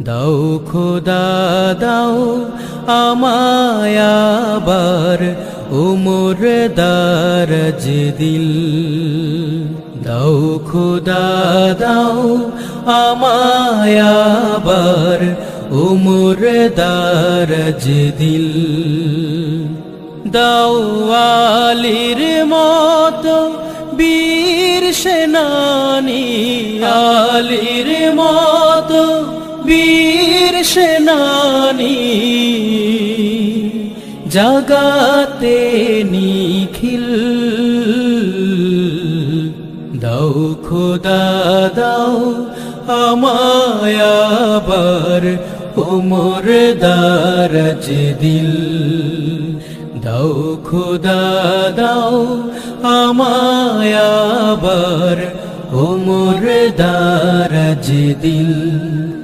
দাও খোদা, দাও আমায় আবার উমর দারজ দিল। দাও খোদা, দাও আমায় আবার উমর দারজ দিল। দাও আলির মতো বীর সেনানি, আলির মতো বীর সেনানি জাগাতে নিখিল। দাও খোদা, দাও আমায় আবার উমর দারজ দিল। দাও খোদা, দাও আমায় আবার উমর দারজ দিল।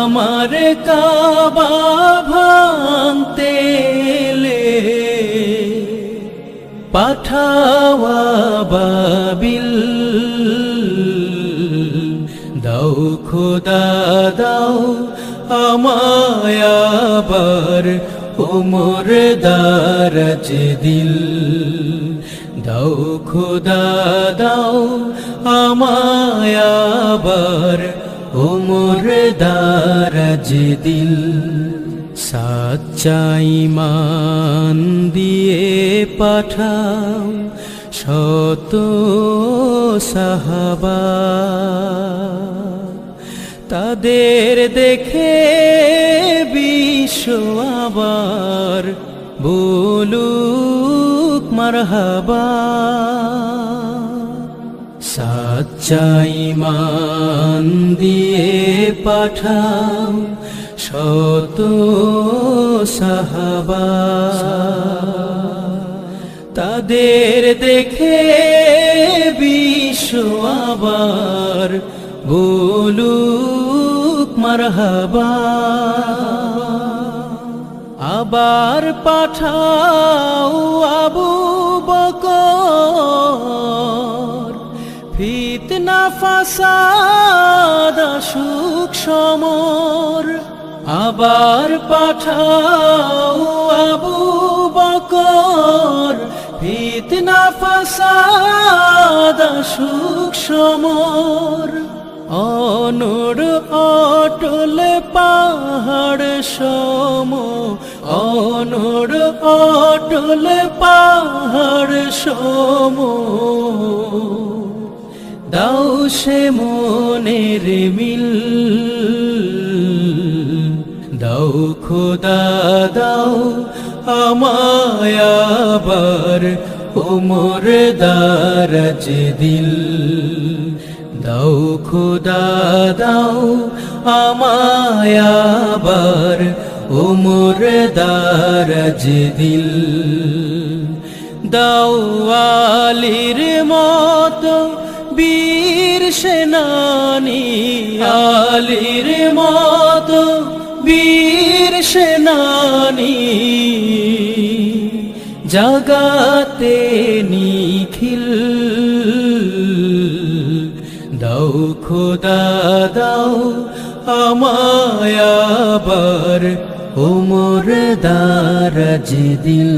আমার কাবা ভাঙতে পাঠাওয়া বাবিল দাও খোদা, দাও আমায় আবার উমর দারজ দিল। দাও খোদা, দাও আমায় আবার উমর দারজ দিল মান দিয়ে পাঠাও শত সাহাবা। তাদের দেখে বিশ্ব আবার বলুক মারহাবা। সাচ্চাই মান দিয়ে পাঠাও শত সাহাবা। তাদের দেখে বিশ্ব আবার বলুক মারহাবা। আবার পাঠাও আবু বকর, ফিতনা ফাসাদ সুখ সমর, আবার পাঠাও আবু বকর। ফিতনা ফাসাদ সুখ সমর। অনর অটল পাহাড় সম। অনর অটল পাহাড় সম। দাও সে মনের মিল। দাও খোদা, দাও আমায় আবার উমর দারজ দিল। দাও খোদা, দাও আমায় আবার উমর দারজ দিল। দাও আলির মতো সেনানি আলির মতো বীর সেনানি জাগাতে নিখিল, দাও খোদা, দাও আমায় আবার উমর দারজ দিল।